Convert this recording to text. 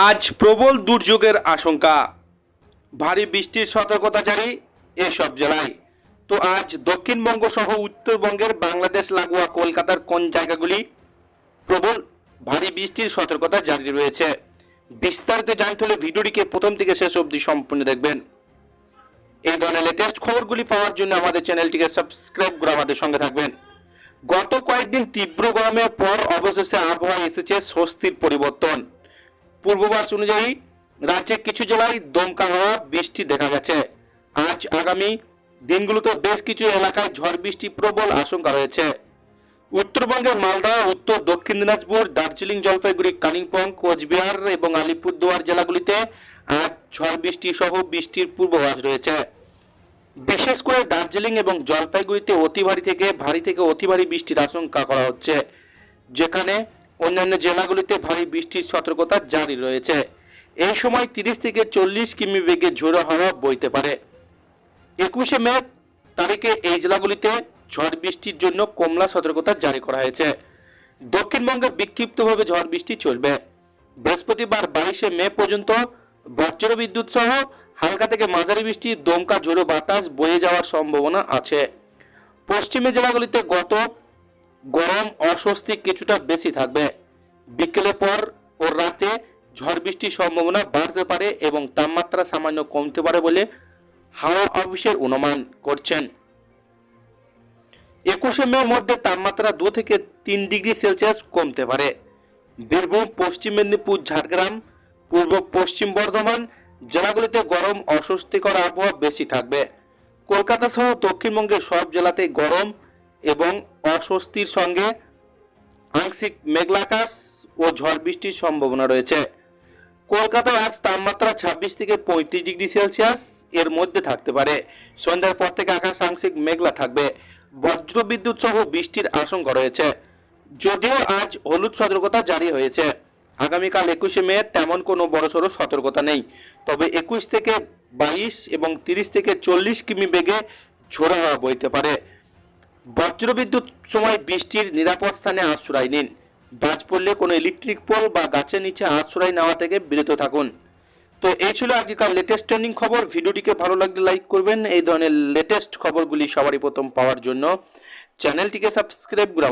আজ প্রবল দুর্যোগের আশঙ্কা। ভারী বৃষ্টির সতর্কতা জারি এসব জেলায়। তো আজ দক্ষিণবঙ্গ সহ উত্তরবঙ্গের বাংলাদেশ, লাগোয়া, কলকাতার কোন জায়গাগুলি প্রবল ভারী বৃষ্টির সতর্কতা জারি রয়েছে? বিস্তারিত জানতে হলে ভিডিওটিকে প্রথম থেকে শেষ অবধি সম্পূর্ণ দেখবেন। এই ধরনের লেটেস্ট খবরগুলি পাওয়ার জন্য আমাদের চ্যানেলটিকে সাবস্ক্রাইব করে আমাদের সঙ্গে থাকবেন। গত কয়েকদিন তীব্র গরমের পর অবশেষে আবহাওয়া এসেছে স্বস্তির পরিবর্তন। পূর্বাভাস অনুযায়ী রাজ্যের কিছু জেলায় দমকা হওয়া, বৃষ্টি দেখা গেছে। আজ আগামী দিনগুলোতে বেশ কিছু এলাকায় ঝড় বৃষ্টি প্রবল আশঙ্কা রয়েছে। উত্তরবঙ্গের মালদা, উত্তর, দক্ষিণ দিনাজপুর, দার্জিলিং, জলপাইগুড়ি, কালিম্পং, কোচবিহার এবং আলিপুরদুয়ার জেলাগুলিতে আজ ঝড় বৃষ্টি সহ বৃষ্টির পূর্বাভাস রয়েছে। বিশেষ করে দার্জিলিং এবং জলপাইগুড়িতে অতি ভারী থেকে ভারী থেকে অতি ভারী বৃষ্টির আশঙ্কা করা হচ্ছে। যেখানে অন্যান্য জেলাগুলিতে ভারী বৃষ্টির সতর্কতা জারি রয়েছে। এই সময় তিরিশ থেকে চল্লিশ কিমি বেগে ঝোড়ো হাওয়া বইতে পারে। একুশে মে তারিখে এই জেলাগুলিতে ঝড় বৃষ্টির জন্য কমলা সতর্কতা জারি করা হয়েছে। দক্ষিণবঙ্গে বিক্ষিপ্তভাবে ঝড় বৃষ্টি চলবে। বৃহস্পতিবার বাইশে মে পর্যন্ত বজ্র বিদ্যুৎ সহ হালকা থেকে মাঝারি বৃষ্টি, দমকা ঝোড়ো বাতাস বয়ে যাওয়ার সম্ভাবনা আছে। পশ্চিমে জেলাগুলিতে গত গরম অস্বস্তি কিছুটা বেশি থাকবে। বিকেলের পর ও রাতে ঝড় বৃষ্টির সম্ভাবনা বাড়তে পারে এবং তাপমাত্রা সামান্য কমতে পারে বলে হাওয়া অফিসের অনুমান করছেন। একুশে মের মধ্যে তাপমাত্রা দু থেকে তিন ডিগ্রি সেলসিয়াস কমতে পারে। বীরভূম, পশ্চিম মেদিনীপুর, ঝাড়গ্রাম, পূর্ব পশ্চিম বর্ধমান জেলাগুলিতে গরম অস্বস্তিকর আবহাওয়া বেশি থাকবে। কলকাতা সহ দক্ষিণবঙ্গের সব জেলাতেই গরম এবং অস্বস্তির সঙ্গে আংশিক মেঘলাকাশ ও ঝড় বৃষ্টির সম্ভাবনা রয়েছে। কলকাতায় আজ তাপমাত্রা ছাব্বিশ থেকে পঁয়ত্রিশ ডিগ্রি সেলসিয়াস, এর মধ্যে থাকতে পারে। সন্ধ্যার পর থেকে আকাশ আংশিক মেঘলা থাকবে। বজ্র বিদ্যুৎ সহ বৃষ্টির আশঙ্কা রয়েছে। যদিও আজ হলুদ সতর্কতা জারি হয়েছে। আগামীকাল একুশে মে তেমন কোনো বড়সড় সতর্কতা নেই। তবে একুশ থেকে বাইশ এবং তিরিশ থেকে চল্লিশ কিমি বেগে ঝোড়ো হওয়া বইতে পারে। বজ্রবিদ্যুৎ সময় বৃষ্টির নিরাপদ স্থানে আশ্রয় নিন। বাজ পড়লে কোনো ইলেকট্রিক পোল বা গাছের নিচে আশ্রয় নেওয়া থেকে বিরত থাকুন। তো এই ছিল আজকাল লেটেস্ট ট্রেন্ডিং খবর। ভিডিওটিকে ভালো লাগলে লাইক করবেন। এই ধরনের লেটেস্ট খবরগুলি সবারই প্রথম পাওয়ার জন্য। চ্যানেলটিকে সাবস্ক্রাইব করে